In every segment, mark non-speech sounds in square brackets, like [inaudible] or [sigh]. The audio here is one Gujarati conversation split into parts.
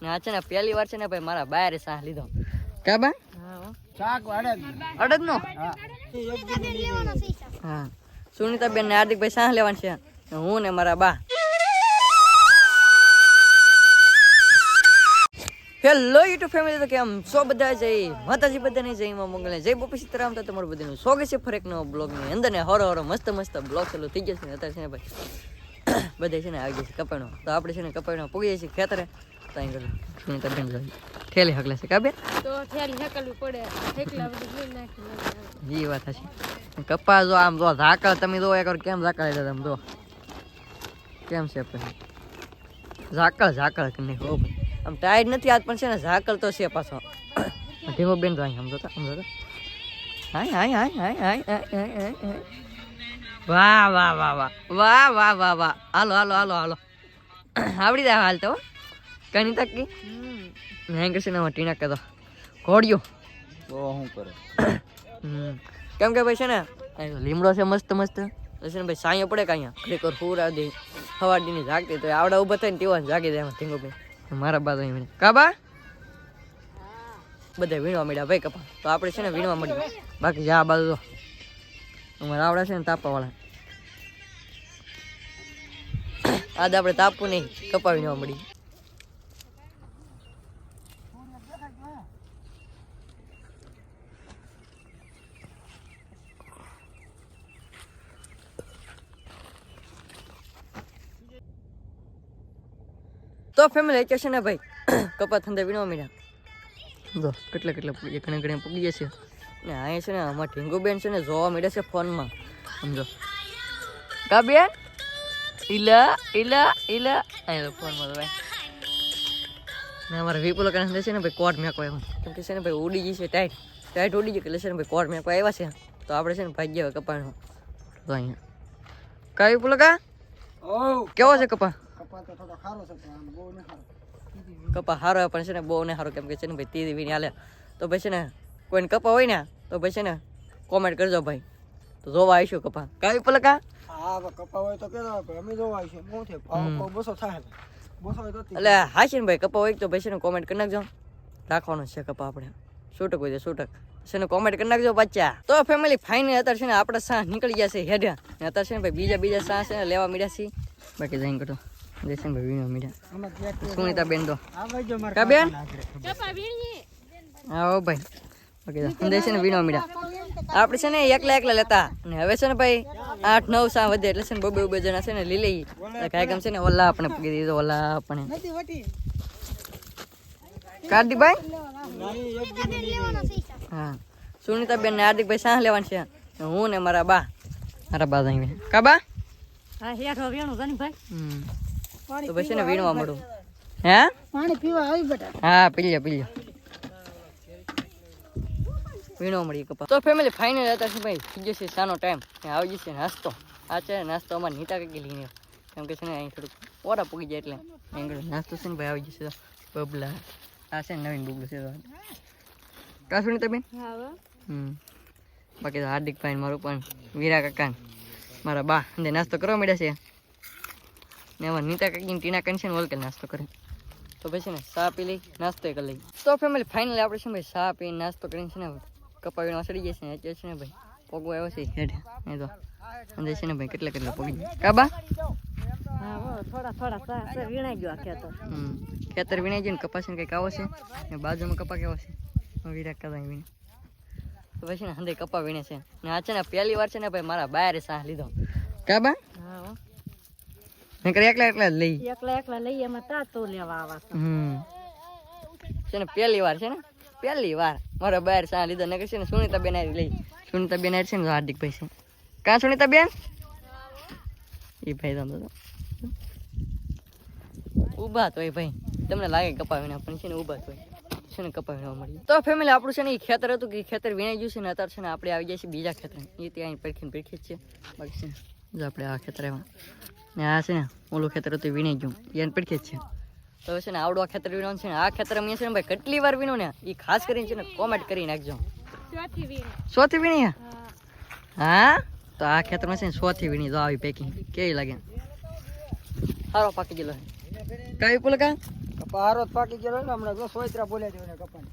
ને આ છે ને પહેલી વાર છે ને ભાઈ મારા બાયરે સાહ લીધો. કા બા? શાક અડદ અડદ નો હા. હા. સુનીતાબેન ને હાર્દિકભાઈ સાહ લેવાનું છે. હું ને મારા બા. હેલો યુટ્યુબ ફેમિલી તો કેમ? સો બધા જઈ માતાજી બધાને જય માં મંગલે જય. બોપી સીતારામ તો તમારું બધાનું સ્વાગત છે ફરેક નવો બ્લોગની અંદર. ને હરો હરો મસ્ત મસ્ત બ્લોગ ચાલુ થઈ જશે છે અત્યારે છે ને ભાઈ [coughs] બધે છે ને આવી જશે કપાણો તો આપણે છે ને કપાણો પૂગીએ છીએ ખેતરે. તો અહીં કરું સુનીતાબેન જોઈ ઠેલી હકલે છે કાબે તો થેલી હેકલવી પડે. હેકલા બધું નાખી જી વાત હશે. કપા જો આમ જો ઝાકળ તમે જો એકવાર કેમ ઝાકળ લીધા તમે જો. કેમ છે પછી? ઝાકળ ઝાકળ કરીને હો આમ ટાઈટ નથી આજ પણ છે ને ઝાકળ તો છે પાછો. ઢીમો બેન અહીં સમજો તો સમજો તો. હાય હાય હાય હાય હાય હાય હાય વાહ વાહ વાહ વાહ. વાહ વાહ વાહ વાહ. હાલો હાલો હાલો હાલો. આવડી જાય હાલ તો કની તકી મેં કહેશે ને ટીના કહેતો ઘોડિયો તો શું કરે હમ. કેમ કે ભાઈ છે ને અહીં તો લીમડો છે મસ્ત મસ્ત તો છે ને ભાઈ સાંયો પડે કે અહીંયા ખરેખર ફૂર આવી દે સવાર દીની જાગતી તો આવડા ઊભા થઈને તેવા જાગી જાય એમાં ધીંગો ભાઈ મારા બાદ અહીં વીણે કાબા બધા વીણવા મળ્યા ભાઈ કપા તો આપણે છે ને વીણવા મળ્યું બાકી જા બાજુ તો અમારા આવડા છે ને તાપવા વાળા આજ આપણે તાપવું નહીં કપા વીણવા મળી. તો ફેમિલી અત્યારે છે ને ભાઈ [clears throat] કપા ધંધા વીણવા મળ્યા જો કેટલા કેટલા પૂગીએ ઘણે ઘણા પૂગીએ છે ને અહીંયા છે ને અમારા ઢીંગુ બેન છે ને જોવા મળે છે ફોનમાં. સમજો. કા બેન? ઈલા ઈલા ઈલા. અહીંયા ફોનમાં ભાઈ. ને અમારા વિપુલ કારણે છે ને ભાઈ કોટ મેકો એમ કેમ કે છે ને ભાઈ ઉડી ગઈ છે ટાઈટ ટાઈટ ઉડી ગઈ એટલે છે ને ભાઈ કોટ મેકો આવ્યા છે. તો આપણે છે ને ભાગ્ય કપાનો તો અહીંયા. કા વિપુલ કા ઓ. કેવો છે કપા કપા તો થોડો છે પણ આમ બહુ ન કપા પણ છે ને બહુ ને સારો કેમ કે છે ને ભાઈ તીરી વીણી હાલે. તો ભાઈ છે ને કોઈને કપા હોય ને તો ભાઈ છે ને કોમેન્ટ કરજો ભાઈ. તો જોવા આવીશું કપા. કાવી પલકા? હા કપા હોય તો કેજો અમે જોવા આવીશું. શું છે ભાવ ભાવ બસો થાય બસો હોય તો એટલે હા ને ભાઈ કપા હોય તો ભાઈ છે ને કોમેન્ટ કરી નાખજો. રાખવાનું છે કપા આપણે. છૂટક હોય તો છૂટક છે ને કોમેન્ટ કરી નાખજો બચ્ચા તો ફેમિલી ફાઇનલ અત્યારે છે ને આપણે સાહ નીકળી ગયા છે હેડ્યા. ને અત્યારે છે ને ભાઈ બીજા બીજા સાહ છે ને લેવા મળ્યા છીએ. બાકી જઈને કરતો જયસન ભાઈ ક્યાંક તો સુનિતા બેન તો. કા બેન? હા ભાઈ. બાકી સંદેશ છે ને વીણવા મળ્યા. આપણે છે ને એકલા એકલા લેતા. ને હવે છે ને ભાઈ આઠ નવ સા વધે એટલે છે ને બબે બબે જણા છે ને લઈ લઈ કાંઈ કામ છે ને ઓલા આપણે પૂગી દીધો ઓલા આપણે. કાર્તિકભાઈ? હા. સુનિતાબેન ને હાર્દિકભાઈ સાહ લેવાનું છે. હું ને મારા બા. મારા બા અહીં કા બા? હા હેઠો વીણું ભાઈ હમ. તો ને વીણવા મળું હે? પાણી પીવા આવી બેટા. હા પી લે પી લે વીણો મળી કપા. તો ફેમિલી ફાઇનલ હતા છે ભાઈ. થઈ જશે સાનો ટાઈમ આવી જશે નાસ્તો. આ છે નાસ્તો અમારે નીતા કઈ લઈને કેમ કે છે ને અહીં થોડુંક ઓરા પૂગી જાય એટલે. અહીં નાસ્તો છે ને ભાઈ આવી જશે બબલા. આ છે ને નવીન બબલું છે કા સુનિતા તમે હમ. બાકી તો હાર્દિક ભાઈ મારું પણ વીરા કાકા મારા બા. અંદર નાસ્તો કરવા મળ્યા છે. ને એમાં નીતા કાકી ને ટીના કાકી છે ને ઓલકે નાસ્તો કરે. તો પછી ને ચા પી લઈ, નાસ્તો કરી લઈ. તો ફેમિલી ફાઇનલી આપણે છે ભાઈ, ચા પી, નાસ્તો કરીને છે ને કપાવીને સડી જાય છે ને અત્યારે છે ને ભાઈ પગો આવ્યો છે હેડ. એ તો અંદર છે ને ભાઈ કેટલા કેટલા પગી કાબા થોડા થોડા સા સા વીણાઈ ખેતર ખેતર વીણાઈ ગયું ને કપાસ ને કંઈક આવો છે ને બાજુમાં કપા કેવો છે? પછી ને કપા વીણે છે. ને આ છે વાર છે ને ભાઈ મારા બાયરે સાહ લીધો. કાબા. નકર એકલા એકલા જ લઈ એકલા એકલા લઈ એમાં તાતો લેવા આવા. હમ છે ને પહેલી વાર છે ને પહેલી વાર મારા બાર સા લીધો નકર છે ને સુનિતા બેન આવી લઈ સુનિતા બેન આવી છે ને હાર્દિક ભાઈ છે કાં સુનિતા બેન એ ભાઈ તમે તો ઊભા તો ભાઈ તમને લાગે કપાવીને પણ છે ને ઊભા તો છે ને કપાવીને મળી તો ફેમિલી આપણું છે ને એ ખેતર હતું કે ખેતર વીણાઈ ગયું છે ને અત્યારે છે ને આપણે આવી જાય છે બીજા ખેતર એ ત્યાં પરખીને પરખી જ છે બાકી છે આપણે આ ખેતર ને આ છે ને ઓલું ખેતર હતું વીણી ગયું. એને પડખે જ છે. તો હવે છે ને આવડો ખેતર વીણવાનું છે ને આ ખેતર અમે છે ને ભાઈ કેટલી વાર વીણું ને એ ખાસ કરીને છે ને કોમેન્ટ કરી નાખજો. સોથી વીણી. હા. હા? તો આ ખેતરમાં છે ને સોથી વીણી તો આવી પેકિંગ કેવી લાગે? સારો પાકી ગયેલો છે. કાવી પુલ કા જ પાકી ગયેલો ને હમણાં જો સોયત્રા બોલાવી દેવાના કપાને.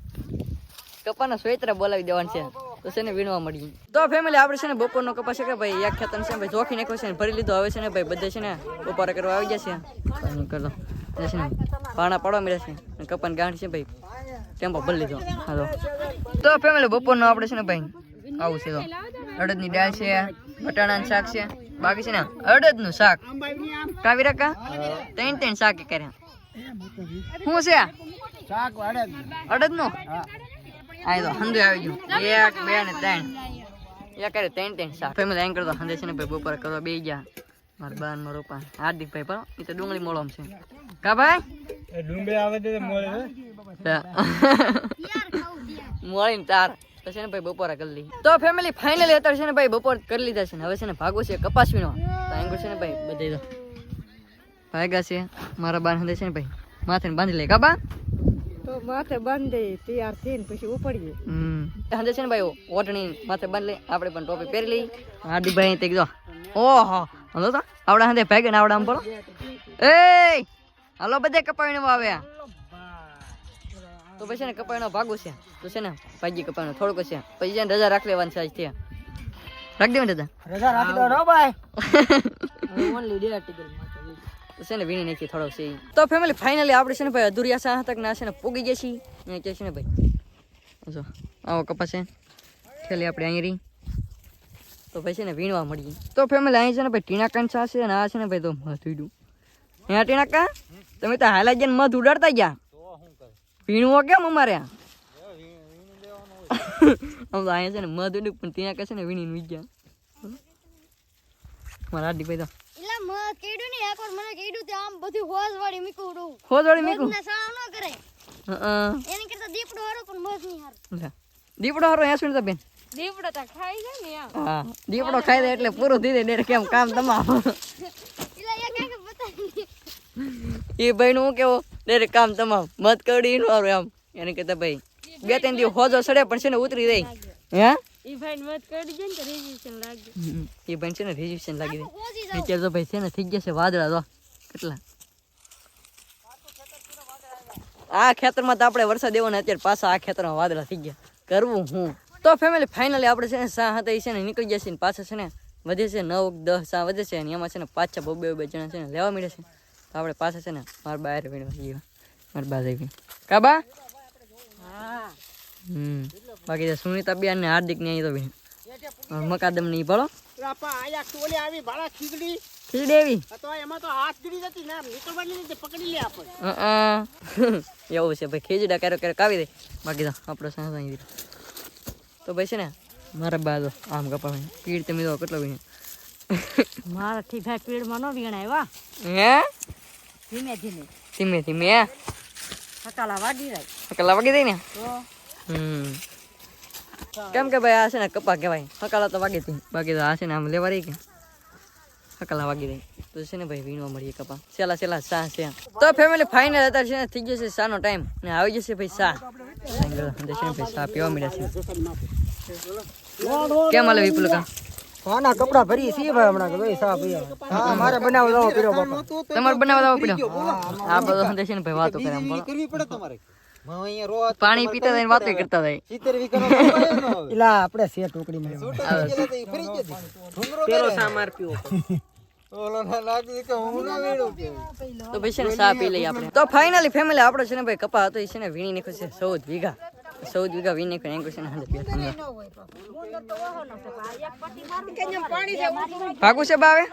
કપાના સોયત્રા બોલાવી દેવાનું છે. તો છે ને વીણવા મળી તો ફેમિલી આપણે છે ને બપોરનો કપાસ છે કે ભાઈ એક ખેતર છે ભાઈ જોખી નાખ્યો છે ને ભરી લીધો. હવે છે ને ભાઈ બધે છે ને બપોરે કરવા આવી જશે પાણી કરો છે ને પાણા પાડવા મળ્યા છે. અને કપાની ગાંઠ છે ભાઈ. ટેમ્પો ભરી લીધો. હાલો. તો ફેમિલી બપોરનો આપણે છે ને ભાઈ આવું છે તો. અડદની દાળ છે બટાણાનું શાક છે. બાકી છે ને અડદનું શાક. કાવી રકા ત્રણ ત્રણ શાક કર્યા. શું છે? શાક વાડે અડદનું? હા આ તો હંધે આવી ગયું એક બે ને ત્રણ એક કરે ત્રણ ત્રણ શાક ફેમિલી એમ કરતો હંધે છે ને ભાઈ બપોર કરવા બે ગયા મારા બાન મારો રોપા હાર્દિક ભાઈ પણ એ તો ડુંગળી મોળમ છે કા ભાઈ ડુંબે આવે છે મોડે મોળી તાર તો છે ને ભાઈ બપોરા કરી લઈ તો ફેમિલી ફાઇનલી અત્યારે છે ને ભાઈ બપોર કરી લીધા છે ને હવે છે ને ભાગો છે કપાસવીનો તો એમ છે ને ભાઈ બધે તો ભાગ્યા છે મારા બાન હંદે છે ને ભાઈ માથે ને બાંધી લે કા બા તો માથે બાંધી તૈયાર થઈને પછી ઉપડીએ. હમ. છે ને ભાઈ ઓઢણી માથે બાંધ લે આપણે પણ ટોપી પહેરી લઈ હાર્દિકભાઈ તે કીધો ઓહો હલો તો આવડા હાથે ભાગે ને આવડા આમ બોલો. એ હાલો બધે કપાવીને આવ્યા તો પછી ને કપાઈનો ભાગો છે. તો છે ને ભાજી નો થોડુંક છે. પછી છે ને રજા રાખ લેવાની છે રાખી દેવાની રજા? રજા રાખી દો નો ભાઈ. ઓનલી ડે આર્ટિકલ તો છે ને, વીણી નાખી થોડોક છે. તો ફેમિલી ફાઇનલી આપણે છે ને ભાઈ અધૂરિયા સા તક ના છે ને પૂગી ગયા છીએ. અહીંયા કે છે ને ભાઈ? જો, આવો કપા છે. છેલ્લે આપણે અહીં રહી. તો ભાઈ છે ને વીણવા મળીએ. તો ફેમિલી અહીં છે ને ભાઈ ટીણા કાન છે ને આ છે ને ભાઈ તો મધ ઉડ્યું. અહીંયા ટીણા તમે તો હાલા જઈને મધ ઉડાડતા ગયા. વીણવો કેમ અમારે? આમ તો અહીંયા છે ને મધ ઉડ્યું, પણ ત્યાં કે છે ને વીણીને વી ગયા. મારા હાર્દિક ભાઈ તો એટલે મ કીધું ને એકવાર મને કીધું તે આમ બધું હોજ વાળી મીકું ડું ખોદવાળી મેકું? ના સાવ ન કરે. હં એની કરતા દીપડો હારો પણ મોજ નહીં હારો. દીપડો હારો અહીંયા સુનતા બેન? દીપડો તો ખાઈ જાય ને આમ હા. દીપડો ખાઈ દે એટલે પૂરું થઈ જાય એટલે કેમ કામ તમામ એટલે એ કાંઈક બતાવી એ ભાઈ નું હું કેવું? ડેરે કામ તમામ મત કવડી નું હારું એમ. એને કહેતા ભાઈ બે ત્રણ દિવસ હોજો સડે પણ છે ને ઉતરી જાય. હે? ઈ ભાઈ મત કરી દે ને તો રેઝિસ્ટન્સ લાગે ઈ ભાઈ છે ને રેજિસ્ટ્રેશન લાગી દે નીચે તો ભાઈ છે ને થઈ ગયા છે વાદળા તો કેટલા આ ખેતરમાં તો આપણે વરસાદ એવો ને અત્યારે પાછા આ ખેતરમાં વાદળા થઈ ગયા કરવું હું તો ફેમિલી ફાઇનલી આપણે છે ને સા હતા એ છે ને નીકળી ગયા છે ને પાછા છે ને વધે છે નવ દસ સા વધે છે અને એમાં છે ને પાછા બબે બે બે જણા છે ને લેવા મળે છે તો આપણે પાછા છે ને મારા બહાર વીણવા જઈએ મારા બહાર જઈ કાબા હમ બાકી સુનિતા બેન ને હાર્દિક ને અહીં તો વીણ મકાદમ નહીં ભલો એવી? તો એમાં તો હાથ ગીરી જતી ને નીકળવાની નથી પકડી લે આપણે. અ [laughs] એવું છે ભાઈ ખીચડા ક્યારેક ક્યારેક આવી દે. બાકી અહીં દીધો તો ભાઈ છે ને મારા બા આમ કપાવે. પીડ તમે તો કેટલો વીણે મારાથી ભાઈ પેડમાં ન વીણાય વા હે? ધીમે ધીમે. ધીમે ધીમે જાય. હકલા વાગી ને? તો કેમ કે ભાઈ આ છે ને કપા કહેવાય. હકાલા તો વાગી હતી બાકી તો આ છે ને આમ લેવા રહી કે. હકાલા વાગી રહી. તો છે ને ભાઈ વીણવા મળીએ કપા. સેલા સેલા સા છે તો ફેમિલી ફાઇનલ અત્યારે છે ને થઈ સા સાનો ટાઈમ ને આવી જશે ભાઈ સા. ભાઈ સા પીવા મળ્યા છે. કેમ હાલે વિપુલ કા આના કપડા ભરી સી ભાઈ હમણાં કે ભાઈ સાહેબ હા. મારે બનાવ દાવો પીરો બાપા. તમારે બનાવવા દાવો પીરો આ બધો ને ભાઈ વાતો કરે કરવી પડે તમારે. હું પાણી પીતા હતા વાતો કરતા હતા. ઇલા આપણે છે ટોકડી માં પેલા સામાર પીવો તો ભાઈ છે ને સા પી લઈએ આપણે. તો ફાઇનલી ફેમિલી આપણો છે ને ભાઈ કપા હતો એ છે ને વીણી નાખ્યો છે ચૌદ વીઘા. ચૌદ વીઘા વીણી નાખ્યો એંકુ છે ને ભાગું છે બાવે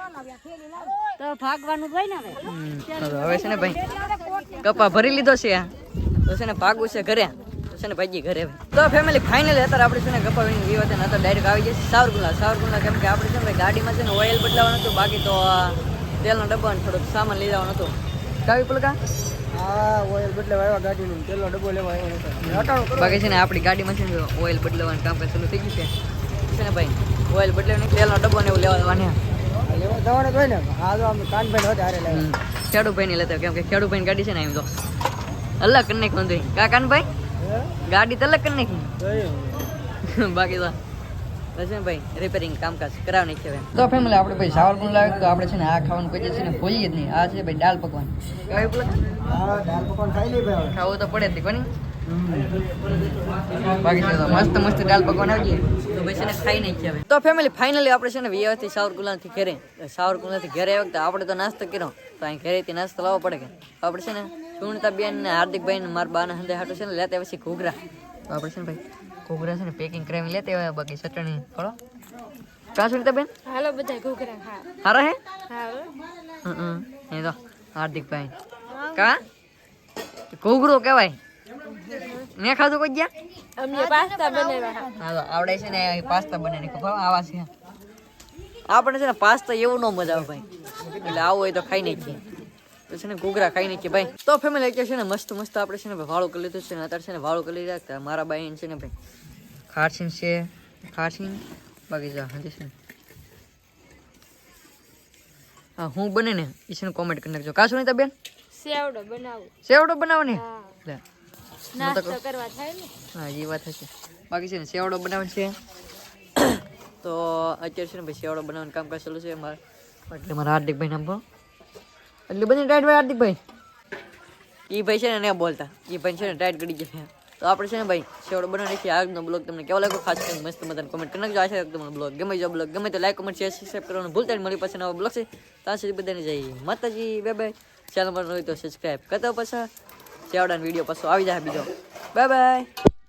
તો ભાગવાનું હોય ને હવે. હમ, તો હવે છે ને ભાઈ. કપા ભરી લીધો છે આ. તો છે ને ભાગું છે ઘરે. તો છે ને ભાજી ઘરે તો ફેમિલી ફાઇનલી અત્યારે આપણે છે ને ગપાવીને વિવાદ ને અત્યારે ડાયરેક્ટ આવી જશે. સાવરકુંડલા સાવરકુંડલા કેમ કે આપણે છે ને ગાડીમાં છે ને ઓઇલ બદલાવાનું હતું બાકી તો તેલનો ડબ્બો ને થોડોક સામાન લઈ જવાનો હતો. કાવી પુલકા? બાકી છે ને આપણી ગાડીમાં છે ને ઓઇલ બદલાવાનું કામ ચાલુ થઈ ગયું છે. ને ભાઈ ઓઇલ બદલાવાનું તેલનો ડબ્બો ને એવું લેવા જવાનું જ ને. હા તો આમ કાનભાઈ હોત હારે લાવ્યા ખેડૂભાઈ ની લેતા કેમ કે ખેડૂભાઈ ગાડી છે ને એમ તો. અલગ કરી નાખી વાંધો નહીં ભાઈ ગાડી તો અલગ કરી નાખી. [laughs] બાકી તો તો ભાઈ રિપેરિંગ કામકાજ કરાવી નાખ્યો એમ તો ફેમિલી આપણે ભાઈ સાવરકુંડ લાવે તો આપણે છે ને આ ખાવાનું કોઈ છે ને ભૂલીએ જ નહીં. આ છે ભાઈ દાળ પકવાન. કયું પેલા હા દાળ પકવાન ખાઈ લઈ ભાઈ ખાવું તો પડે જ તે કોની? બાકી છે તો મસ્ત મસ્ત દાળ પકવાન આવી તો ભાઈ છે ને ખાઈ નાખીએ હવે. તો ફેમિલી ફાઇનલી આપણે છે ને વિયાથી સાવરકુંડલાથી ઘરે સાવરકુંડલાથી ઘરે આવ્યા તો આપણે તો નાસ્તો કર્યો. તો અહીં ઘરેથી નાસ્તો લાવવો પડે કે? આપણે છે ને સુનિતા બેન ને હાર્દિકભાઈ ને મારા બાના હંદે હાટું છે ને લેતા પછી ઘૂઘરા. આપણે છે ને ભાઈ ઘૂઘરા છે ને પેકિંગ કરાવી લેતા હોય બાકી ચટણી ફળો કા સુનિતા બેન હાલો બધા ઘૂઘરા ખા હારા હે? હા હમ એ તો હાર્દિકભાઈ. કા? ઘૂઘરો કહેવાય. મેં ખાધું કોઈ ગયા? અમને પાસ્તા બનાવ્યા હા. આવડે છે ને પાસ્તા બનાવીને ખબર આવા છે. આપણે છે ને પાસ્તા એવું ન મજા આવે ભાઈ. એટલે આવું હોય તો ખાઈ નાખીએ. તો છે ને ઘૂઘરા ખાઈ નાખીએ ભાઈ તો ફેમિલી અત્યારે છે ને મસ્ત મસ્ત આપણે છે ને વાળું કરી લીધું છે ને અત્યારે છે ને વાળું કરી રહ્યા મારા બાઈ છે ને ભાઈ ખારસીન છે ખારસીન. બાકી જા હજી છે હા હું બને ને એ છે ને કોમેન્ટ કરી નાખજો. કાશું નહીં બેન? સેવડો બનાવું. સેવડો બનાવવાની હા. લે. નાસ્તો કરવા થાય ને? હા એ વાત છે બાકી છે ને સેવડો બનાવે છે. તો અત્યારે છે ને ભાઈ સેવડો બનાવવાનું કામકાજ ચાલુ છે. મારે એટલે મારા હાર્દિકભાઈ નામ પણ એટલે બધી ટાઈટ ભાઈ હાર્દિકભાઈ એ ભાઈ છે ને નહીં બોલતા. એ ભાઈ છે ને ટાઈટ કરી ગયા તો આપણે છે ને ભાઈ છેવડો બનાવી છે આજનો બ્લોગ તમને કેવો લાગ્યો? ખાસ કરીને મસ્ત મજાને કોમેન્ટ કરી નાખજો. આશા તમને બ્લોગ ગમે જો બ્લોગ ગમે તો લાઈક કમેન્ટ શેર સબસ્ક્રાઈબ કરવાનું ભૂલતા નહીં. મળી પાસે નવો બ્લોગ છે ત્યાં સુધી બધાને જઈએ માતાજી. બે બાય ચેનલ પર હોય તો સબસ્ક્રાઈબ કરતા પાછા. છેવડાનો વીડિયો પાછો આવી જાય બીજો. Bye bye